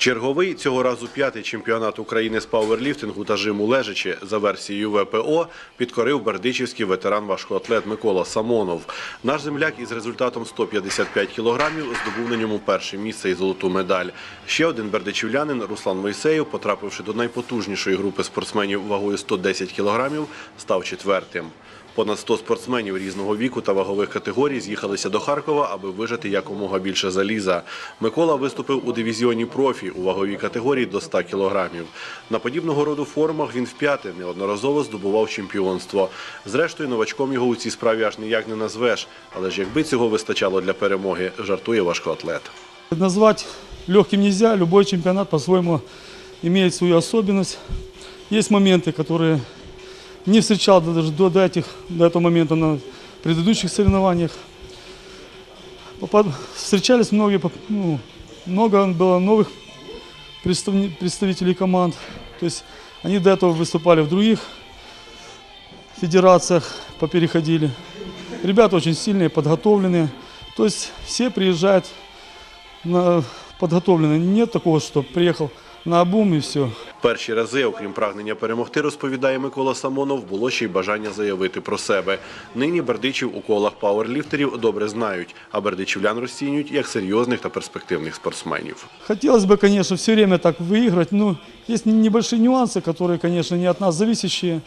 Черговий цього разу п'ятий чемпіонат України з пауерліфтингу та жиму лежачі за версією ВПО підкорив бердичівський ветеран важкоатлет Микола Самонов. Наш земляк із результатом 155 кілограмів здобув на ньому перше місце і золоту медаль. Ще один бердичівлянин Руслан Мойсеєв, потрапивши до найпотужнішої групи спортсменів вагою 110 кілограмів, став четвертим. Понад 100 спортсменів різного віку та вагових категорій з'їхалися до Харкова, аби вижати якомога більше заліза. Микола виступив у дивізіоні профі у ваговій категорії до 100 кілограмів. На подібного роду формах він вп'яте неодноразово здобував чемпіонство. Зрештою, новачком його у цій справі аж ніяк не назвеш. Але ж якби цього вистачало для перемоги, жартує важкоатлет. Назвать легким нельзя, любой чемпионат по-своему имеет свою особенность. Есть моменты, которые не встречал даже до, до, этих, до этого момента на предыдущих соревнованиях. Попад- Встречались многие, ну, много было новых представни- представителей команд. То есть они до этого выступали в других федерациях, попереходили. Ребята очень сильные, подготовленные. То есть все приезжают на подготовленные. Нет такого, что приехал на обум и все. Перші рази, окрім прагнення перемогти, розповідає Микола Самонов, було ще й бажання заявити про себе. Нині бердичів у колах пауерліфтерів добре знають, а бердичівлян розцінюють як серйозних та перспективних спортсменів. Хотелось бы, конечно, все время так выиграть, но есть не- небольшие нюансы, которые, конечно, не от нас зависящие.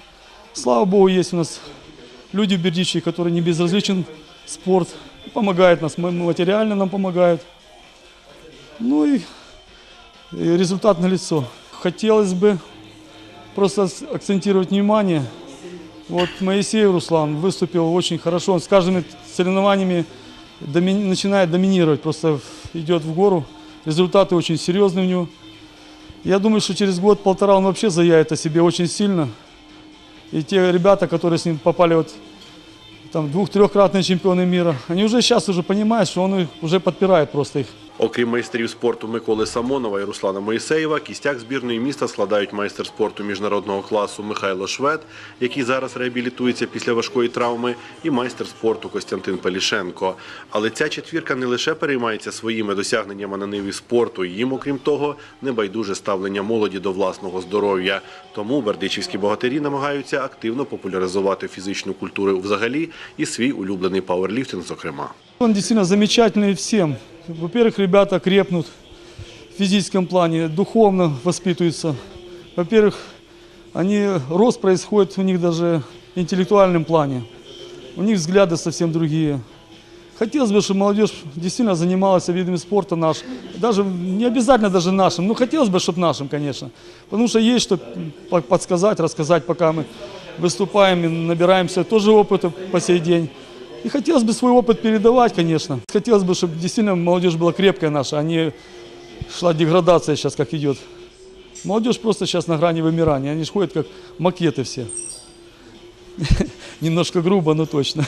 Слава Богу, есть у нас люди в Бердичеве, которые не безразличен спорт, помогают нас, ма- материально нам помогают. Ну и, и результат налицо. Хотелось бы просто акцентировать внимание. Вот Моисеев Руслан выступил очень хорошо. Он с каждыми соревнованиями доми- начинает доминировать, просто идет в гору. Результаты очень серьезные у него. Я думаю, что через год-полтора он вообще заявит о себе очень сильно. И те ребята, которые с ним попали вот там двух-трехкратные чемпионы мира, они уже сейчас уже понимают, что он уже подпирает просто их. Окрім майстрів спорту Миколи Самонова і Руслана Моїсеєва, кістяк збірної міста складають майстер спорту міжнародного класу Михайло Швед, який зараз реабілітується після важкої травми, і майстер спорту Костянтин Пелішенко. Але ця четвірка не лише переймається своїми досягненнями на ниві спорту, їм, окрім того, небайдуже ставлення молоді до власного здоров'я. Тому бердичівські богатирі намагаються активно популяризувати фізичну культуру взагалі і свій улюблений пауерліфтинг, зокрема. Он действительно замечательный всем. Во-первых, ребята крепнут в физическом плане, духовно воспитываются. Во-первых, они, рост происходит у них даже в интеллектуальном плане. У них взгляды совсем другие. Хотелось бы, чтобы молодежь действительно занималась видами спорта наш. Даже не обязательно даже нашим, но хотелось бы, чтобы нашим, конечно. Потому что есть что по- подсказать, рассказать, пока мы выступаем и набираемся тоже опыта по сей день. И хотелось бы свой опыт передавать, конечно. Хотелось бы, чтобы действительно молодежь была крепкая наша, а не шла деградация сейчас, как идет. Молодежь просто сейчас на грани вымирания. Они ж ходят как макеты все. Немножко грубо, но точно.